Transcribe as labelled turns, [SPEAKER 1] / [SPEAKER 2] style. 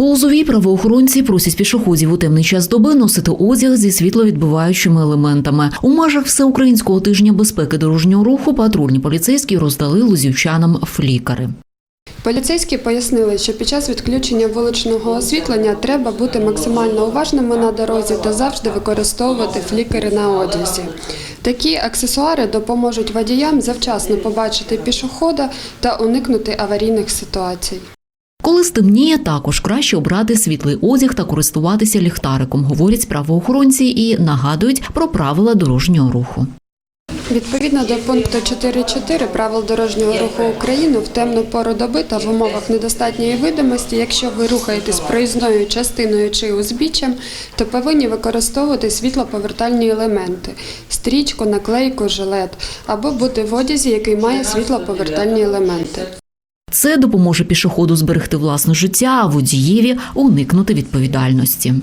[SPEAKER 1] У Лозовій правоохоронці просять пішоходів у темний час доби носити одяг зі світловідбиваючими елементами. У межах всеукраїнського тижня безпеки дорожнього руху патрульні поліцейські роздали лозівчанам флікари.
[SPEAKER 2] Поліцейські пояснили, що під час відключення вуличного освітлення треба бути максимально уважними на дорозі та завжди використовувати флікери на одязі. Такі аксесуари допоможуть водіям завчасно побачити пішохода та уникнути аварійних ситуацій.
[SPEAKER 1] Коли стемніє, також краще обрати світлий одяг та користуватися ліхтариком, говорять правоохоронці і нагадують про правила дорожнього руху.
[SPEAKER 2] Відповідно до пункту 4.4 правил дорожнього руху України в темну пору доби та в умовах недостатньої видимості, якщо ви рухаєтесь проїзною частиною чи узбіччям, то повинні використовувати світлоповертальні елементи стрічку, наклейку, жилет або бути в одязі, який має світлоповертальні елементи.
[SPEAKER 1] Це допоможе пішоходу зберегти власне життя, а водієві уникнути відповідальності.